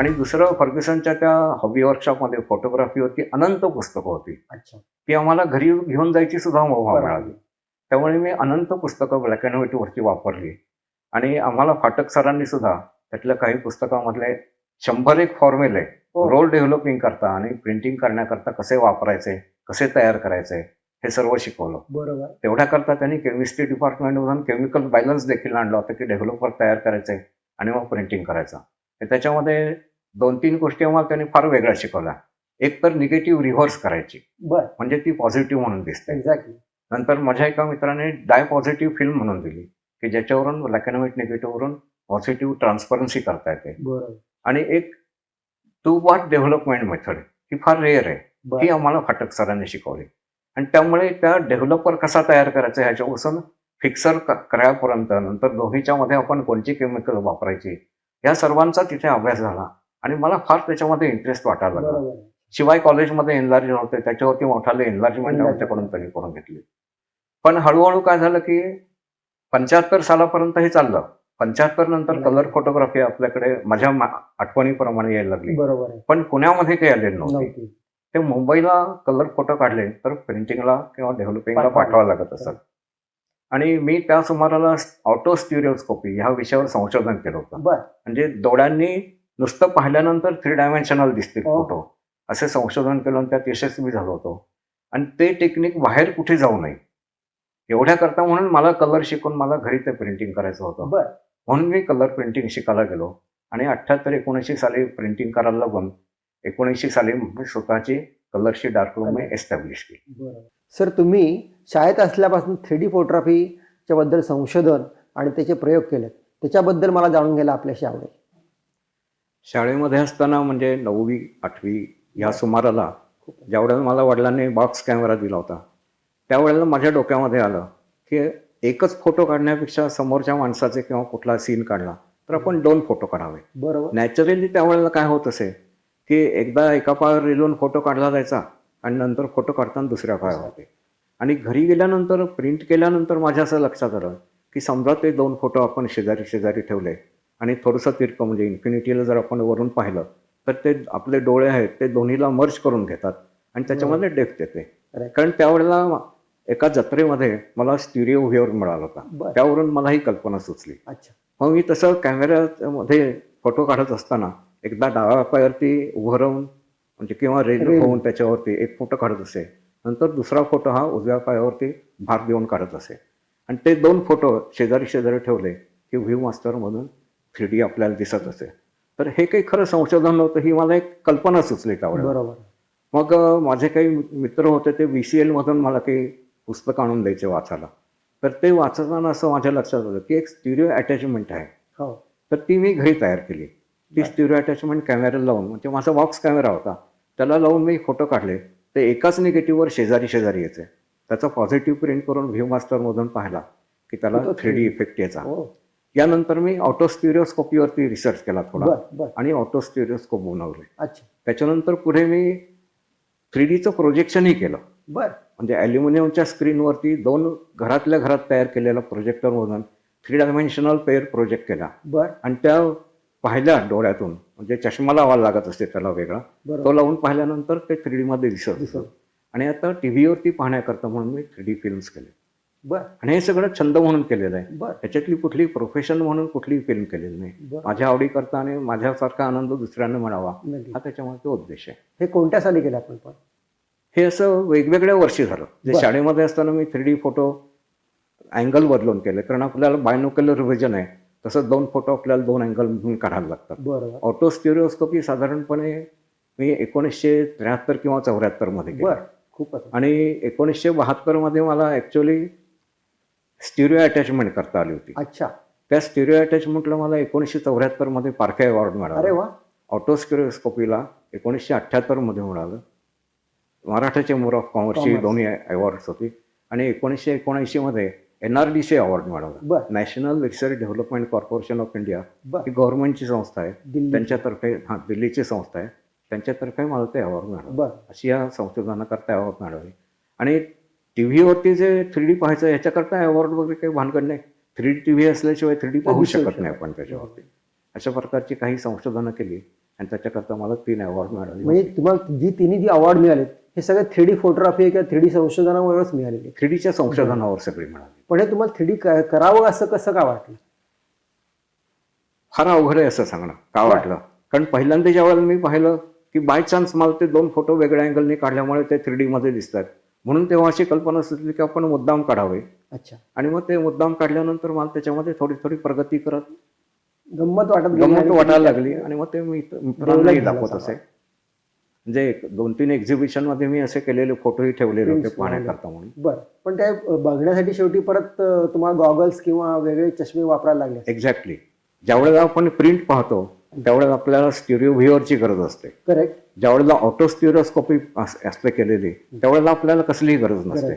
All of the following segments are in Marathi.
आणि दुसरं फर्ग्युसनच्या त्या हॉबी वर्कशॉपमध्ये फोटोग्राफीवरती अनंत पुस्तकं होती. अच्छा. ती आम्हाला घरी घेऊन जायची सुद्धा मुभा बरोबर. मिळाली त्यामुळे मी अनंत पुस्तकं ब्लॅक अँड व्हाईट वरती वापरली. आणि आम्हाला फाटक सरांनी सुद्धा त्यातल्या काही पुस्तकामधले शंभर एक फॉर्म्युले हो. रोल डेव्हलपिंग करता आणि प्रिंटिंग करण्याकरता कसे वापरायचे कसे तयार करायचे हे सर्व शिकवलं. बरोबर. तेवढ्या करता त्यांनी केमिस्ट्री डिपार्टमेंटमधून केमिकल बॅलन्स देखील आणलं होतं की डेव्हलपर तयार करायचे आणि मग प्रिंटिंग करायचं. त्याच्यामध्ये दोन तीन गोष्टी आम्हाला त्यांनी फार वेगळ्या शिकवल्या. एक तर निगेटिव्ह रिव्हर्स करायची. बर. म्हणजे ती पॉझिटिव्ह म्हणून दिसते. एक्झॅक्टली नंतर माझ्या एका मित्राने डाय पॉझिटिव्ह फिल्म म्हणून दिली की ज्याच्यावरून ब्लॅक अँड व्हाईट निगेटिव्हवरून पॉझिटिव्ह ट्रान्सपरन्सी करता येते. आणि एक टू वाट डेव्हलपमेंट मेथड ही फार रेअर आहे. ही आम्हाला फाटक सरांनी शिकवली. आणि त्यामुळे त्या डेव्हलपर कसा तयार करायचा ह्याच्यापासून फिक्सर करायपर्यंत नंतर दोन्हीच्या मध्ये आपण कोणची केमिकल वापरायची या सर्वांचा तिथे अभ्यास झाला. आणि मला फार त्याच्यामध्ये इंटरेस्ट वाटायला लागला. शिवाय कॉलेजमध्ये एनलार्ज होते त्याच्यावरती मोठाले एनलार्जमेंट. आमच्याकडून त्यांनी करून घेतली. पण हळूहळू काय झालं की पंच्याहत्तर सालापर्यंत हे चाललं. पंच्याहत्तर नंतर. कलर फोटोग्राफी आपल्याकडे माझ्या आठवणीप्रमाणे यायला लागली. बरोबर. पण पुण्यामध्ये काही आलेली नव्हती. नव्हती. ते मुंबईला कलर फोटो काढले तर प्रिंटिंगला किंवा डेव्हलपिंगला पाठवावं लागत असत. आणि मी त्या सुमाराला ऑटो स्टिरिओस्कोपी ह्या विषयावर संशोधन केलं होतं. म्हणजे डोळ्यांनी नुसतं पाहिल्यानंतर थ्री डायमेन्शनल दिसतील हो. फोटो असे संशोधन केलं त्यात यशस्वी झालो होतो. आणि ते टेक्निक बाहेर कुठे जाऊ नये. एवढ्या करता म्हणून मला कलर शिकून मला घरी ते प्रिंटिंग करायचं होतं. बर. म्हणून मी कलर प्रिंटिंग शिकायला गेलो. आणि अठ्ठ्याहत्तर एकोणऐंशी साली प्रिंटिंग करायला लागून एकोणऐंशी साली मी स्वतःची कलरची डार्क रूम मी एस्टॅब्लिश केली. सर तुम्ही शाळेत असल्यापासून थ्री डी फोटोग्राफीच्या बद्दल संशोधन आणि त्याचे प्रयोग केलेत. त्याच्याबद्दल मला जाणून घ्यायला आपल्याशी आवडेल. शाळेमध्ये असताना म्हणजे नववी आठवी या सुमाराला ज्यावेळेला मला वडिलांनी बॉक्स कॅमेरा दिला होता त्यावेळेला माझ्या डोक्यामध्ये आलं की एकच फोटो काढण्यापेक्षा समोरच्या माणसाचे किंवा कुठला सीन काढला तर आपण दोन फोटो काढावे. बरोबर. नॅचरली त्यावेळेला काय होत असे की एकदा एका पायावर रेलून फोटो काढला जायचा आणि नंतर फोटो काढताना दुसऱ्या पायावर होते. आणि घरी गेल्यानंतर प्रिंट केल्यानंतर माझ्या असं लक्षात आलं की समजा ते दोन फोटो आपण शेजारी शेजारी ठेवले. आणि थोडंसं तिरकं म्हणजे इन्फिनिटीला जर आपण वरून पाहिलं तर ते आपले डोळे आहेत ते दोन्हीला मर्ज करून घेतात आणि त्याच्यामध्ये डेप्थ येते. Right. कारण त्यावेळेला एका जत्रेमध्ये मला स्टिरिओ व्ह्यूवर मिळाला होता. त्यावरून मला ही कल्पना सुचली. अच्छा. मग मी तसं कॅमेऱ्यामध्ये फोटो काढत असताना एकदा डाव्या पायावरती उभं राहून म्हणजे किंवा रेल. होऊन त्याच्यावरती एक फोटो काढत असे. नंतर दुसरा फोटो हा उजव्या पायावरती भार देऊन काढत असे. आणि ते दोन फोटो शेजारी शेजारी ठेवले की व्ह्यू मास्टरमधून थ्री डी आपल्याला दिसत असे. तर हे काही खरं संशोधन नव्हतं ही मला एक कल्पना सुचली त्यावेळेला. बरोबर. मग माझे काही मित्र होते ते व्ही सी एलमधून मला काही पुस्तक आणून द्यायचे वाचायला. तर ते वाचताना असं माझ्या लक्षात आलं की एक स्टिरिओ अटॅचमेंट आहे. हो. तर ती मी घरी तयार केली. ती. स्टिरिओ अटॅचमेंट कॅमेरा लावून म्हणजे माझा बॉक्स कॅमेरा होता. त्याला लावून मी फोटो काढले. ते एकाच निगेटिव्हवर शेजारी शेजारी यायचे. त्याचा पॉझिटिव्ह प्रिंट करून व्ह्यू मास्टरमधून पाहिला की त्याला थ्री डी 3D. इफेक्ट यायचा. हो. यानंतर मी ऑटो स्टिरिओस्कोपीवरती रिसर्च केला थोडा आणि ऑटो स्टिरिओस्कोप बनवले. अच्छा. त्याच्यानंतर पुढे मी थ्री डीचं प्रोजेक्शनही केलं. बर. म्हणजे ॲल्युमिनियमच्या स्क्रीनवरती दोन घरातल्या घरात तयार केलेल्या प्रोजेक्टरमधून थ्री डायमेन्शनल पेअर प्रोजेक्ट केला. बर. आणि त्या पाहिल्या डोळ्यातून म्हणजे चष्मा लावायला लागत असते त्याला वेगळा. तो लावून पाहिल्यानंतर ते थ्री डीमध्ये दिसत. आणि आता टी व्हीवरती पाहण्याकरता म्हणून मी थ्री डी फिल्म्स केले. बर. आणि हे सगळं छंद म्हणून केलेलं आहे. बर. त्याच्यातली कुठली प्रोफेशन म्हणून कुठली फिल्म केलेली नाही. माझ्या आवडीकरता आणि माझ्यासारखा आनंद दुसऱ्यांना मिळावा. हा त्याच्यामागे उद्देश आहे. हे कोणत्या साली केलं आपण पण? हे असं वेगवेगळ्या वर्षी झालं. जे. शाळेमध्ये असताना मी थ्री डी फोटो अँगल बदलून केले. कारण आपल्याला बायनोक्युलर रिव्हिजन आहे. तसं दोन फोटो आपल्याला दोन अँगल म्हणून काढायला लागतात. ऑटो स्टिरिओस्कोपी साधारणपणे मी एकोणीसशे त्र्याहत्तर किंवा चौऱ्याहत्तरमध्ये केली. बर. खूपच. आणि एकोणीसशे बहात्तरमध्ये मला ॲक्च्युली स्टिरिओ अटॅचमेंट करता आली होती. अच्छा. त्या स्टिरिओ अटॅचमेंटला मला एकोणीसशे चौऱ्याहत्तरमध्ये पारखे अवॉर्ड अरे मिळाला. वा. ऑटो स्टिरिओस्कोपीला एकोणीसशे अठ्ठ्याहत्तरमध्ये मिळालं. मराठा चेंबर ऑफ कॉमर्सची. दोन्ही अवॉर्ड्स होती. आणि एकोणीसशे एकोणऐंशीमध्ये N R D C award मिळाला. बर. National research development corporation of India ही गव्हर्नमेंटची संस्था आहे. त्यांच्यातर्फे हां दिल्लीची संस्था आहे. त्यांच्यातर्फे मला ते अवॉर्ड मिळालं. बर. अशी या संशोधनाकरता अवॉर्ड मिळाली. आणि टी व्हीवरती जे थ्री डी पाहायचं याच्याकरता अवॉर्ड वगैरे काही भानगड नाही. थ्री डी टी व्ही असल्याशिवाय थ्री डी पाहू शकत नाही आपण त्याच्यावरती. अशा प्रकारची काही संशोधनं केली आणि त्याच्याकरता मला तीन अवॉर्ड मिळाले. म्हणजे तुम्हाला जी तिन्ही जी अवॉर्ड मिळालेत हे सगळे थ्री डी फोटोग्राफी किंवा थ्री डी संशोधनामुळेच मिळालेले थ्री डीच्या संशोधनावर सगळी मिळाली. पण हे तुम्हाला थ्री डी करावं असं कसं का वाटलं? फार अवघड आहे असं सांगणं. का वाटलं? कारण पहिल्यांदा ज्या वेळेला मी पाहिलं की बाय चान्स मला ते दोन फोटो वेगळ्या अँगलने काढल्यामुळे ते थ्री मध्ये दिसतात. म्हणून तेव्हा अशी कल्पना सुचली की आपण मुद्दाम काढावे. अच्छा. आणि मग ते मुद्दाम काढल्यानंतर मला त्याच्यामध्ये थोडी थोडी प्रगती करत गंमत वाटत गंमत वाटायला लागली आणि मग ते मी मित्रांनाही दाखवत. असे. म्हणजे एक- दोन तीन एक्झिबिशनमध्ये मी असे केलेले फोटोही ठेवलेले होते पाहण्याकरता म्हणून. बरं. पण ते बघण्यासाठी शेवटी परत तुम्हाला गॉगल्स किंवा वेगळे चष्मे वापरायला लागले एक्झॅक्टली ज्यावेळेला आपण प्रिंट पाहतो त्यावेळेला आपल्याला स्टिरिओ व्ह्युअरची गरज असते. करेक्ट ज्यावेळेला ऑटो स्टिरिओस्कोपी असते केलेली त्यावेळेला आपल्याला कसलीही गरज नसते.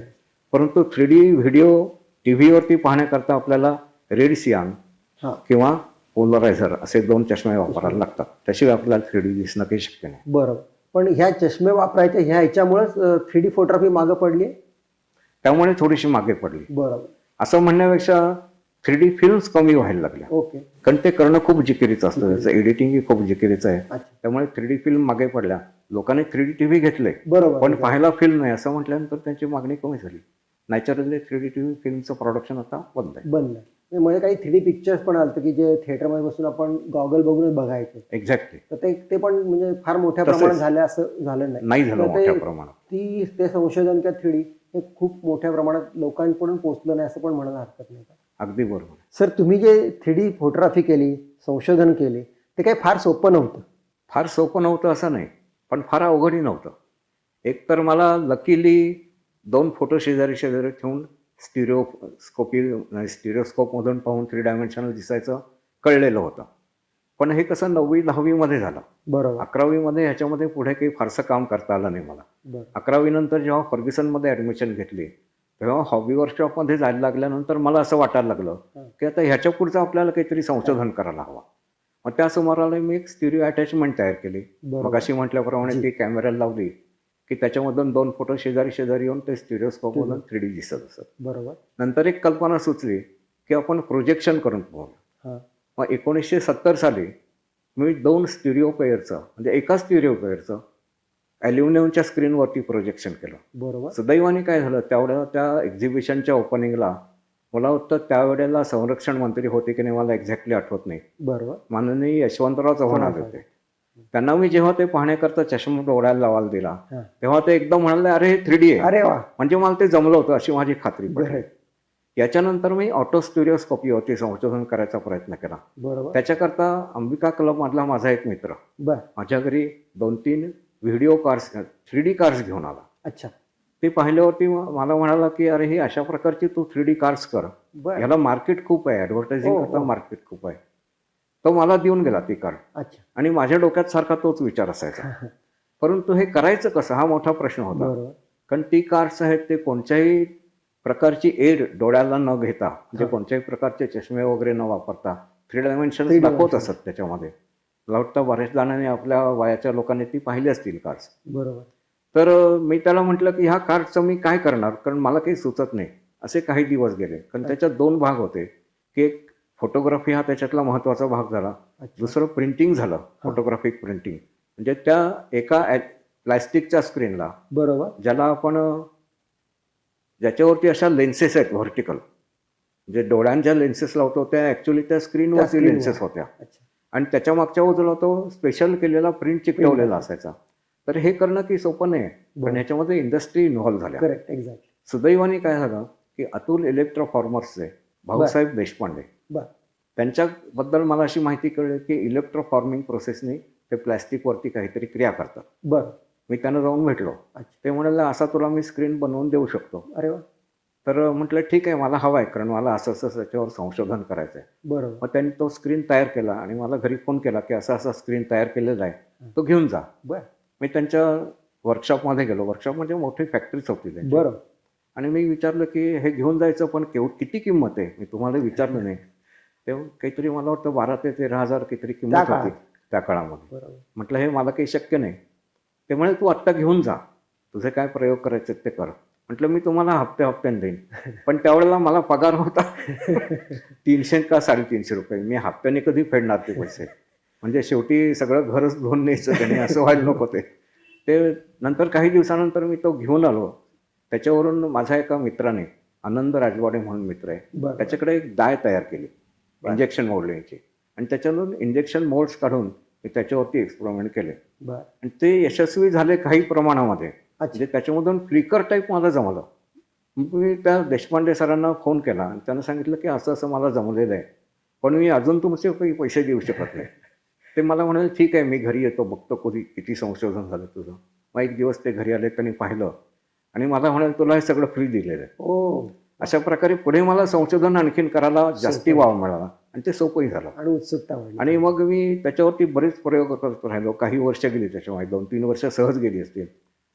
परंतु थ्री डी व्हिडिओ टीव्हीवरती पाहण्याकरता आपल्याला रेड सियान हां. किंवा पोलरायझर असे दोन चष्मे वापरायला लागतात. त्याशिवाय आपल्याला थ्री डी दिसणं काही शक्य नाही. बरोबर. पण ह्या चष्मे वापरायच्या ह्या ह्याच्यामुळेच थ्री डी फोटोग्राफी मागं पडली? त्यामुळे थोडीशी मागे पडली. बरोबर. असं म्हणण्यापेक्षा थ्री डी फिल्म्स कमी व्हायला लागल्या. ओके. कारण ते करणं खूप जिकिरीचं असतं. त्याचं एडिटिंग खूप जिकिरीचं आहे. त्यामुळे थ्री डी फिल्म मागे पडल्या. लोकांनी थ्री डी टीव्ही घेतले बरोबर पण पाहायला फिल्म नाही. असं म्हटल्यानंतर त्यांची मागणी कमी झाली. नॅचरली थ्री डी टीव्ही फिल्मचं प्रोडक्शन आता बंद आहे. बंद आहे. म्हणजे काही थ्री डी पिक्चर्स पण आलतं की जे थिएटरमध्ये बसून आपण गॉगल बघूनच बघायचे. एक्झॅक्टली तर ते ते पण म्हणजे फार मोठ्या. प्रमाणात झालं असं झालं नाही. झालं मोठ्या प्रमाणात. ती ते संशोधन किंवा थ्री डी हे खूप मोठ्या प्रमाणात लोकांपर्यंत पोहोचलं नाही असं पण म्हणायला हरकत नाही. अगदी बरोबर. सर तुम्ही जे थ्री डी फोटोग्राफी केली संशोधन केले ते काही फार सोपं नव्हतं. फार सोपं नव्हतं असं नाही पण फार अवघडही नव्हतं. एक तर मला लकीली दोन फोटो शेजारी शेजारी ठेवून स्टिरिओ स्कोपी स्टिरिओस्कोपमधून पाहून थ्री डायमेन्शनल दिसायचं कळलेलं होतं. पण हे कसं नववी दहावीमध्ये झालं. बरोबर. अकरावीमध्ये ह्याच्यामध्ये पुढे काही फारसं काम करता आलं नाही मला. बरं. अकरावी नंतर जेव्हा फर्ग्युसनमध्ये ॲडमिशन घेतली तेव्हा हॉबी वर्कशॉपमध्ये जायला लागल्यानंतर मला असं वाटायला लागलं. की आता ह्याच्या पुढचं आपल्याला काहीतरी संशोधन करायला हवं. मग त्या सुमाराला मी एक स्टिरिओ अटॅचमेंट तयार केली. मग अशी म्हटल्याप्रमाणे ती कॅमेऱ्याला लावली की त्याच्यामधून दोन फोटो शेजारी शेजारी येऊन ते स्टिरिओस्कोपमधून थ्री डी दिसत असत. बरोबर. नंतर एक कल्पना सुचली की आपण प्रोजेक्शन करून पाहूया हां. मग एकोणीसशे सत्तर साली मी दोन स्टिरिओ पेअरचं म्हणजे एका स्टिरिओ पेअरचं ॲल्युमिनियमच्या स्क्रीनवरती प्रोजेक्शन केलं. बरोबर. सुदैवाने काय झालं त्यावेळेला त्या एक्झिबिशनच्या ओपनिंगला मला वाटतं त्यावेळेला संरक्षण मंत्री होते की नाही मला एक्झॅक्टली आठवत नाही. बरोबर. माननीय यशवंतराव चव्हाण आले होते. त्यांना मी जेव्हा ते पाहण्याकरता चष्मा डोळ्याला लावायला दिला. तेव्हा ते एकदम म्हणाले अरे हे थ्री डी आहे. अरे वा. म्हणजे मला ते जमलं होतं अशी माझी खात्री पडली. याच्यानंतर मी ऑटो स्टुडिओस्कोपीवरती संशोधन करायचा प्रयत्न केला. बरोबर. त्याच्याकरता अंबिका क्लब मधला माझा एक मित्र. बर. माझ्या घरी दोन तीन video cars three D cars घेऊन आला. अच्छा. ते पाहिल्यावरती मला म्हणाला की अरे ही अशा प्रकारची तू थ्री डी कार्स कर. बर. याला मार्केट खूप आहे ऍडव्हर्टायझिंग हो, करता हो. मार्केट खूप आहे. तो मला देऊन गेला ती कार. अच्छा. आणि माझ्या डोक्यात सारखा तोच विचार असायचा. परंतु हे करायचं कसं हा मोठा प्रश्न होता. कारण ती कार्स आहेत ते कोणत्याही प्रकारची एड डोळ्याला न घेता म्हणजे. कोणत्याही प्रकारचे चष्मे वगैरे न वापरता थ्री डायमेन्शन दाखवत. असत त्याच्यामध्ये. मला वाटतं बऱ्याच जणांनी आपल्या वयाच्या लोकांनी ती पाहिली असतील कार्स बरोबर. तर मी त्याला म्हटलं की ह्या कार्डचं मी काय करणार? कारण मला काही सुचत नाही. असे काही दिवस गेले. कारण त्याच्यात दोन भाग होते. की एक फोटोग्राफी हा त्याच्यातला महत्त्वाचा भाग झाला. दुसरं प्रिंटिंग झालं. फोटोग्राफिक प्रिंटिंग म्हणजे त्या एका प्लॅस्टिकच्या स्क्रीनला बरोबर. ज्याला आपण ज्याच्यावरती अशा लेन्सेस आहेत व्हर्टिकल म्हणजे डोळ्यांच्या लेन्सेस लावतो त्या ऍक्च्युली त्या स्क्रीनवरती. लेन्सेस होत्या. अच्छा. आणि त्याच्या मागच्या बाजूला तो स्पेशल केलेला प्रिंट चिकटवलेला असायचा. तर हे करणं की सोपं नाही पण बरं. ह्याच्यामध्ये इंडस्ट्री इन्व्हॉल्व्ह झाल्या. करेक्ट एक्झॅक्ट सुदैवाने काय झालं की अतुल इलेक्ट्रोफॉर्मर्सचे भाऊसाहेब देशपांडे त्यांच्याबद्दल मला अशी माहिती कळली की इलेक्ट्रोफॉर्मिंग प्रोसेसनी ते प्लॅस्टिकवरती काहीतरी क्रिया करतात. बर. मी त्यांना जाऊन भेटलो. ते म्हणाले असा तुला मी स्क्रीन बनवून देऊ शकतो. अरे वा. तर म्हटलं ठीक आहे मला हवा आहे कारण मला असं असं त्याच्यावर संशोधन करायचं आहे बरोबर. मग त्यांनी तो स्क्रीन तयार केला आणि मला घरी फोन केला की असा असा स्क्रीन तयार केलेला आहे तो घेऊन जा. बर. मी त्यांच्या वर्कशॉपमध्ये गेलो. वर्कशॉप म्हणजे मोठी फॅक्टरीच होती त्यांची. बरं आणि मी विचारलं की हे घेऊन जायचं पण केव किती किंमत आहे? मी तुम्हाला विचारलं नाही. तेव्हा काहीतरी मला वाटतं बारा ते तेरा हजार काहीतरी किंमत. होती त्या काळामध्ये. बरोबर. म्हटलं हे मला काही शक्य नाही. ते म्हणे तू आत्ता घेऊन जा. तुझे काय प्रयोग करायचे ते कर. म्हटलं मी तुम्हाला हप्ते हप्त्याने देईन. पण त्यावेळेला मला पगार होता तीनशे का साडेतीनशे रुपये. मी हप्त्याने कधी फेडणार ते पैसे? म्हणजे शेवटी सगळं घरच धुवून न्यायचं त्याने असं व्हायला नको ते. ते नंतर काही दिवसानंतर मी तो घेऊन आलो. त्याच्यावरून माझ्या एका मित्राने आनंद राजवाडे म्हणून मित्र आहे त्याच्याकडे एक डाय तयार केली इंजेक्शन मोल्डिंगची आणि त्याच्यातून इंजेक्शन मोल्ड्स काढून मी त्याच्यावरती एक्सपेरिमेंट केले. आणि ते यशस्वी झाले काही प्रमाणामध्ये. अच्छा. म्हणजे त्याच्यामधून फ्लिकर टाईप मला जमलं. मी त्या देशपांडे सरांना फोन केला. आणि त्यांना सांगितलं की असं असं मला जमलेलं आहे. पण मी अजून तुमचे काही पैसे देऊ शकत नाही. ते मला म्हणाले ठीक आहे मी घरी येतो बघतो कधी किती संशोधन झालं तुझं. मग एक दिवस ते घरी आले त्यांनी पाहिलं. आणि मला म्हणाले तुला हे सगळं फ्री दिलेलं आहे. ओ अशा प्रकारे पुढे मला संशोधन आणखीन करायला जास्ती. वाव मिळाला. आणि ते सोपंही झालं. आणि उत्सुकता आणि मग मी त्याच्यावरती बरेच प्रयोग करत राहिलो. काही वर्ष गेली त्याच्यामुळे दोन तीन वर्ष सहज गेली असतील.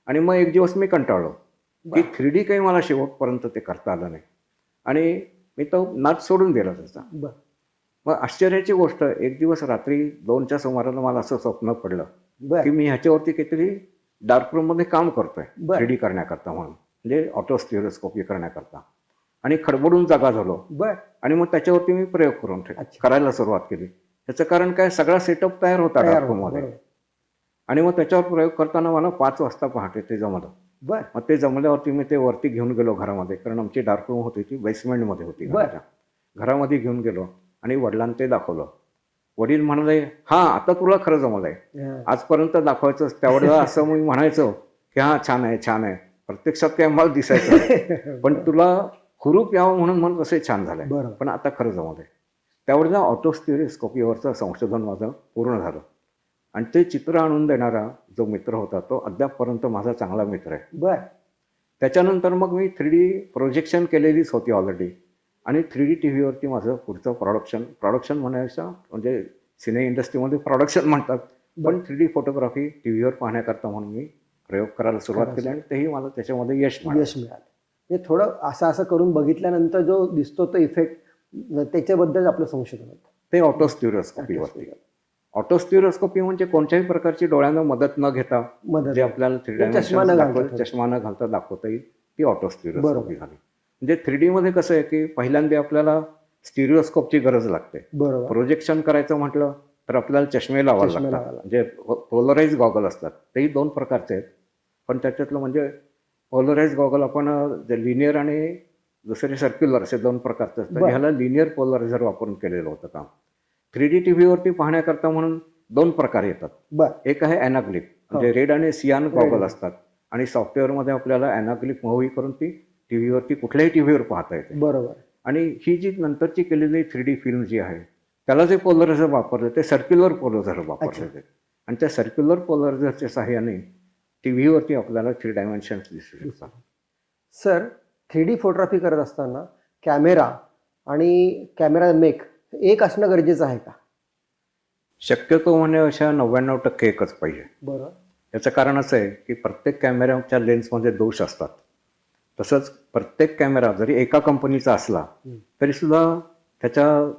आणि मग एक दिवस मी कंटाळलो. की थ्री डी काही मला शेवटपर्यंत ते करता आलं नाही. आणि मी तो नाच सोडून दिला त्याचा. बरं. मग आश्चर्याची गोष्ट एक दिवस रात्री दोनच्या सुमाराला मला असं स्वप्न पडलं की मी ह्याच्यावरती काहीतरी डार्क रूममध्ये काम करतोय. थ्री डी करण्याकरता म्हणून. म्हणजे ऑटो स्टिरोस्कोपी करण्याकरता. आणि खडबडून जागा झालो. बरं. आणि मग त्याच्यावरती मी प्रयोग करून. करायला सुरुवात केली. त्याचं कारण काय? सगळा सेटअप तयार होता डार्कमध्ये. बरोबर. आणि मग त्याच्यावर प्रयोग करताना मला पाच वाजता पहाटे ते जमलं. बरं. मग ते जमल्यावरती मी ते वरती घेऊन गेलो घरामध्ये कारण आमची डार्क रूम होती ती बेसमेंटमध्ये होती. घराच्या. घरामध्ये घेऊन गेलो आणि वडिलांना ते दाखवलं. वडील म्हणाले हा आता तुला खरं जमलंय. आजपर्यंत दाखवायचं त्यावेळेला असं मी म्हणायचो की हा छान आहे छान आहे. प्रत्यक्षात काय मला दिसायचं. पण तुला हुरूप यावं म्हणून मला तसे छान झालंय. पण आता खरं जमलंय. त्यावेळेला ऑटोस्टिरिस्कोपीवरचं संशोधन माझं पूर्ण झालं. आणि ते चित्र आणून देणारा जो मित्र होता तो अद्यापपर्यंत माझा चांगला मित्र आहे. बरं. त्याच्यानंतर मग मी थ्री डी प्रोजेक्शन केलेलीच होती ऑलरेडी आणि थ्री डी टी व्हीवरती माझं पुढचं प्रोडक्शन प्रोडक्शन म्हणायचं म्हणजे सिने इंडस्ट्रीमध्ये प्रोडक्शन म्हणतात. पण थ्री डी फोटोग्राफी टी व्हीवर पाहण्याकरता म्हणून मी प्रयोग करायला सुरुवात केली आणि तेही मला त्याच्यामध्ये यश यश मिळालं. हे थोडं असं असं करून बघितल्यानंतर जो दिसतो तो इफेक्ट त्याच्याबद्दल आपलं संशोधन होतं. ते ऑटोस्टिरोस्कोपीवरती ऑटोस्टिरोस्कोपी म्हणजे कोणत्याही प्रकारची डोळ्यांना मदत न घेता मदत. जे आपल्याला थ्री न डायमेन्शन घालता. चष्मा न घालता दाखवता येईल ती ऑटोस्टिरोस्कोपी. झाली. म्हणजे थ्री डी मध्ये कसं आहे की पहिल्यांदा आपल्याला स्टिरिओस्कोपची गरज लागते. बरोबर. प्रोजेक्शन करायचं म्हटलं तर आपल्याला चष्मे लावावे लागतात. म्हणजे पोलराईज गॉगल असतात. तेही दोन प्रकारचे आहेत. पण त्याच्यातलं म्हणजे पोलराईज गॉगल आपण लिनियर आणि दुसरे सर्क्युलर असे दोन प्रकारचे असतात. ह्याला लिनियर पोलरायझर वापरून केलेलं होतं काम. थ्री डी टी व्हीवरती पाहण्याकरता म्हणून दोन प्रकार येतात. बरं. एक आहे अॅनाग्लिप म्हणजे रेड आणि सियान गॉगल असतात. आणि सॉफ्टवेअरमध्ये आपल्याला अॅनाग्लिप मूव्ही करून ती टी व्हीवरती कुठल्याही टी व्हीवर पाहता येते. बरोबर. आणि ही जी नंतरची केलेली थ्री डी फिल्म जी आहे त्याला जे पोलरायझर वापरलं ते सर्क्युलर पोलरायझर वापरले आणि त्या सर्क्युलर पोलरायझरच्या सहाय्याने टी व्हीवरती आपल्याला थ्री डायमेन्शन्स दिसू शकतात. सर थ्री डी फोटोग्राफी करत असताना कॅमेरा आणि कॅमेरा मेक एक असणं गरजेचं आहे का? शक्यतो म्हणजे अशा नव्याण्णव टक्के एकच पाहिजे. बरं. याचं कारण असं आहे की प्रत्येक कॅमेऱ्याच्या लेन्समध्ये दोष असतात. तसंच प्रत्येक कॅमेरा जरी एका कंपनीचा असला हं. तरीसुद्धा त्याच्या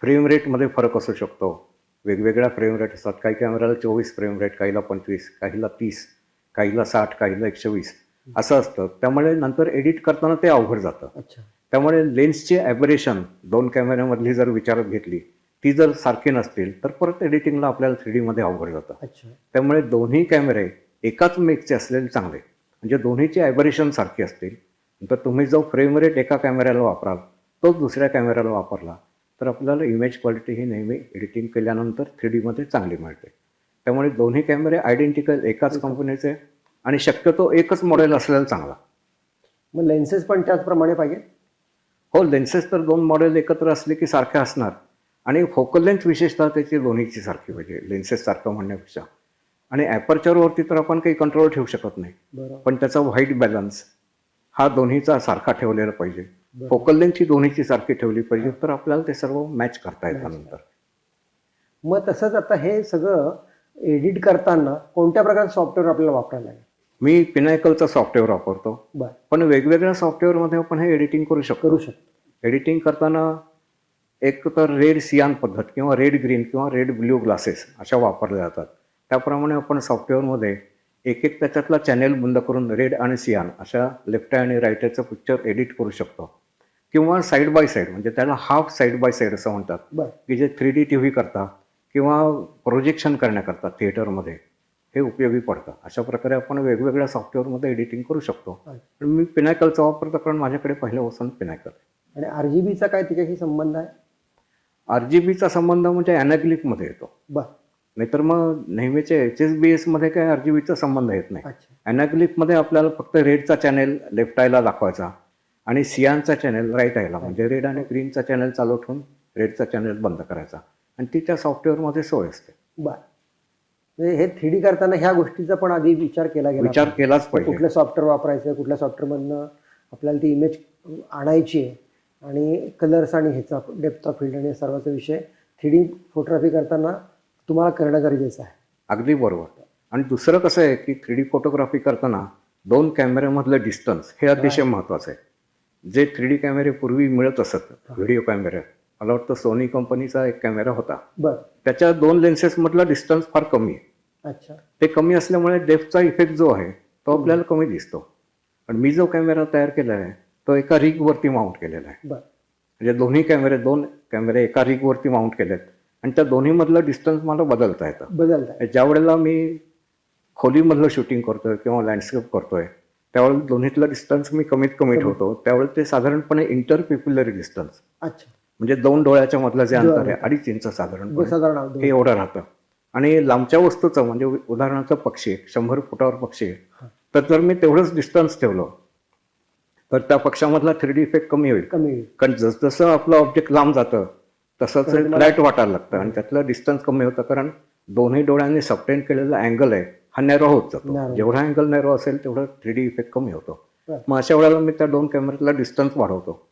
फ्रेम रेटमध्ये फरक असू शकतो. वेगवेगळ्या फ्रेम रेट असतात. काही कॅमेऱ्याला चोवीस फ्रेम रेट काहीला पंचवीस काहीला तीस काहीला साठ काहीला एकशे वीस असं असतं. त्यामुळे नंतर एडिट करताना ते अवघड जातं. अच्छा. त्यामुळे लेन्सची ॲबरेशन दोन कॅमेऱ्यामधली जर विचारात घेतली ती जर सारखी नसतील तर परत एडिटिंगला आपल्याला थ्री डीमध्ये अवघड जातं. अच्छा. त्यामुळे दोन्ही कॅमेरे एकाच मेकचे असलेले चांगले. म्हणजे दोन्हीची ॲबरेशन सारखी असतील तर तुम्ही जो फ्रेम रेट एका कॅमेऱ्याला वापराल तोच दुसऱ्या कॅमेऱ्याला वापरला तर आपल्याला इमेज क्वालिटी ही नेहमी एडिटिंग केल्यानंतर थ्री डीमध्ये चांगली मिळते. त्यामुळे दोन्ही कॅमेरे आयडेंटिकल एकाच कंपनीचे आणि शक्यतो एकच मॉडेल असलेला चांगला. मग लेन्सेस पण त्याचप्रमाणे पाहिजे? हो लेन्सेस तर दोन मॉडेल एकत्र असले की सारखे असणार. आणि फोकल लेंथ विशेषतः त्याची दोन्हीची सारखी पाहिजे लेन्सेस सारखं म्हणण्यापेक्षा. आणि ॲपर्चरवरती तर आपण काही कंट्रोल ठेवू शकत नाही. पण त्याचा व्हाईट बॅलन्स हा दोन्हीचा सारखा ठेवलेला पाहिजे. फोकल लेंथ ही दोन्हीची सारखी ठेवली पाहिजे तर आपल्याला ते सर्व मॅच करता येतं नंतर. मग तसंच आता हे सगळं एडिट करताना कोणत्या प्रकारचं सॉफ्टवेअर आपल्याला वापरायला लागेल? मी पिनायकलचं सॉफ्टवेअर वापरतो. बरं. पण वेगवेगळ्या सॉफ्टवेअरमध्ये आपण हे एडिटिंग करू शकतो. करू शकतो. एडिटिंग करताना एक तर रेड सियान पद्धत किंवा रेड ग्रीन किंवा रेड ब्ल्यू ग्लासेस अशा वापरल्या जातात. त्याप्रमाणे आपण सॉफ्टवेअरमध्ये एक एक त्याच्यातला चॅनेल बंद करून रेड आणि सियान अशा लेफ्ट आणि राईटचं पिक्चर एडिट करू शकतो. किंवा साईड बाय साईड म्हणजे त्याला हाफ साईड बाय साईड असं म्हणतात. की जे थ्री डी टी व्ही करता किंवा प्रोजेक्शन करण्याकरता थिएटरमध्ये हे उपयोगी पडतं. अशा प्रकारे आपण वेगवेगळ्या सॉफ्टवेअरमध्ये एडिटिंग करू शकतो. पण मी पिनायकलचा वापरतो कारण माझ्याकडे पहिल्यापासून पिनायकल आहे. आणि आर जी बीचा काय त्याच्याशी संबंध आहे? आर जी बीचा संबंध म्हणजे अॅनाग्लिकमध्ये येतो. बर. नाहीतर मग नेहमीचे एच एस बी एसमध्ये काय आर जी बीचा संबंध येत नाही. अॅनाग्लिकमध्ये आपल्याला फक्त रेडचा चॅनेल लेफ्ट आयला दाखवायचा आणि सियानचा चॅनेल राईट आयला म्हणजे रेड आणि ग्रीनचा चॅनेल चालू ठेवून रेडचा चॅनेल बंद करायचा. आणि ती त्या सॉफ्टवेअरमध्ये सोय असते. बर. म्हणजे हे थ्री डी करताना ह्या गोष्टीचा पण आधी विचार केला गेला विचार केलाच पाहिजे. कुठलं सॉफ्टवेअर वापरायचं कुठल्या सॉफ्टवेअरमधनं आपल्याला ती इमेज आणायची आहे आणि कलर्स आणि ह्याचा डेप्थ ऑफ फील्ड आणि या सर्वाचा विषय थ्री डी फोटोग्राफी करताना तुम्हाला करणं गरजेचं आहे. अगदी बरोबर. आणि दुसरं कसं आहे की थ्री डी फोटोग्राफी करताना दोन कॅमेऱ्यामधलं डिस्टन्स हे अतिशय महत्त्वाचं आहे. जे थ्री डी कॅमेरे पूर्वी मिळत असत व्हिडिओ कॅमेरे मला वाटतं सोनी कंपनीचा एक कॅमेरा होता. बरं. त्याच्या दोन लेन्सेसमधला डिस्टन्स फार कमी आहे. अच्छा. ते कमी असल्यामुळे डेफ्टचा इफेक्ट जो आहे तो आपल्याला कमी दिसतो. पण मी जो कॅमेरा तयार केला आहे तो एका रिगवरती माउंट केलेला आहे. बरं. म्हणजे दोन्ही कॅमेरे दोन कॅमेरे एका रिगवरती माउंट केलेत. आणि त्या दोन्हीमधलं डिस्टन्स मला बदलता येतं. बदलत ज्या वेळेला मी खोलीमधलं शूटिंग करतोय किंवा लँडस्केप करतोय त्यावेळेला दोन्हीतलं डिस्टन्स मी कमीत कमी ठेवतो. त्यावेळेला ते साधारणपणे इंटर पिप्युलरी डिस्टन्स अच्छा. म्हणजे दोन डोळ्याच्या मधलं जे अंतर आहे अडीच इंच साधारण हे. एवढं राहतं. आणि लांबच्या वस्तूचं म्हणजे उदाहरणार्थ पक्षी शंभर फुटावर पक्षी. तर जर मी तेवढंच डिस्टन्स ठेवलं तर त्या पक्षामधला थ्री डी इफेक्ट कमी होईल. कमी कारण जसजसं आपलं ऑब्जेक्ट लांब जातं तसंच फ्लॅट वाटायला लागतं. आणि त्यातलं डिस्टन्स कमी होतं कारण दोन्ही डोळ्यांनी सबटेंड केलेला अँगल आहे हा नॅरो होत जातो. जेवढा अँगल नॅरो असेल तेवढं थ्री डी इफेक्ट कमी होतो. मग अशा वेळेला मी त्या दोन कॅमेऱ्यातला डिस्टन्स वाढवतो.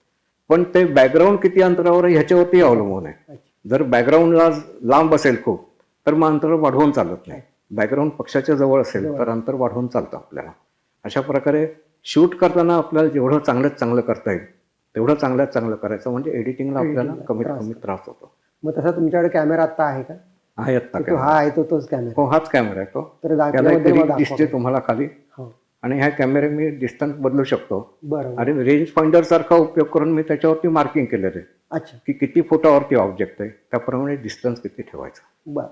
पण ते बॅकग्राऊंड किती अंतरावर आहे ह्याच्यावरती अवलंबून आहे. जर बॅकग्राऊंडला लांब असेल खूप तर मग अंतर वाढवून चालत नाही. बॅकग्राऊंड पक्षाच्या जवळ असेल तर अंतर वाढवून चालतं आपल्याला. अशा प्रकारे शूट करताना आपल्याला जेवढं चांगल्यात चांगलं करता येईल तेवढं चांगल्यात चांगलं करायचं. म्हणजे एडिटिंगला आपल्याला कमीत कमी त्रास होतो. मग तसा तुमच्याकडे कॅमेरा आता आहे का? आहे आत्ता हा आहे तो तोच कॅमेरा हो हाच कॅमेरा आहे तो. तर. दिसते तुम्हाला खाली. हो. आणि ह्या कॅमेरे मी डिस्टन्स बदलू शकतो. बरं आणि रेंज फाइंडर सारखा उपयोग करून मी त्याच्यावरती मार्किंग केलेलं आहे. अच्छा. की किती फुटावरती ऑब्जेक्ट आहे त्याप्रमाणे डिस्टन्स किती ठेवायचं. बरं.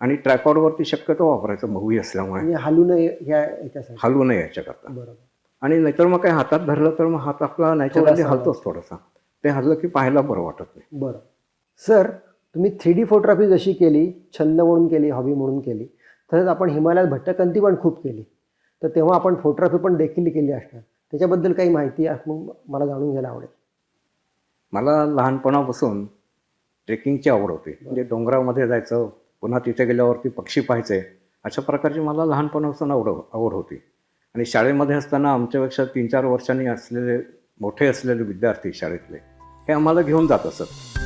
आणि ट्रॅपॉडवरती शक्यतो वापरायचं मूवी असल्यामुळे. म्हणजे हलू नये ह्या याच्यासाठी. हलवू नये याच्याकरता. बरोबर. आणि नाहीतर मग काय हातात धरलं तर मग हात आपला नॅचरली हलतोच थोडासा. ते हललं की पाहायला बरं वाटत नाही. बरं. सर तुम्ही थ्री डी फोटोग्राफी जशी केली छंद म्हणून केली हॉबी म्हणून केली तसंच आपण हिमालयात भट्टकंती पण खूप केली. तर तेव्हा आपण फोटोग्राफी पण देखील केली असणार. त्याच्याबद्दल काही माहिती मग मला जाणून घ्यायला आवडेल. मला लहानपणापासून ट्रेकिंगची आवड होती. म्हणजे डोंगरामध्ये जायचं पुन्हा तिथे गेल्यावरती पक्षी पाहायचे अशा प्रकारची मला लहानपणापासून आवड आवड होती. आणि शाळेमध्ये असताना आमच्यापेक्षा तीन चार वर्षांनी असलेले मोठे असलेले विद्यार्थी शाळेतले हे आम्हाला घेऊन जात असत.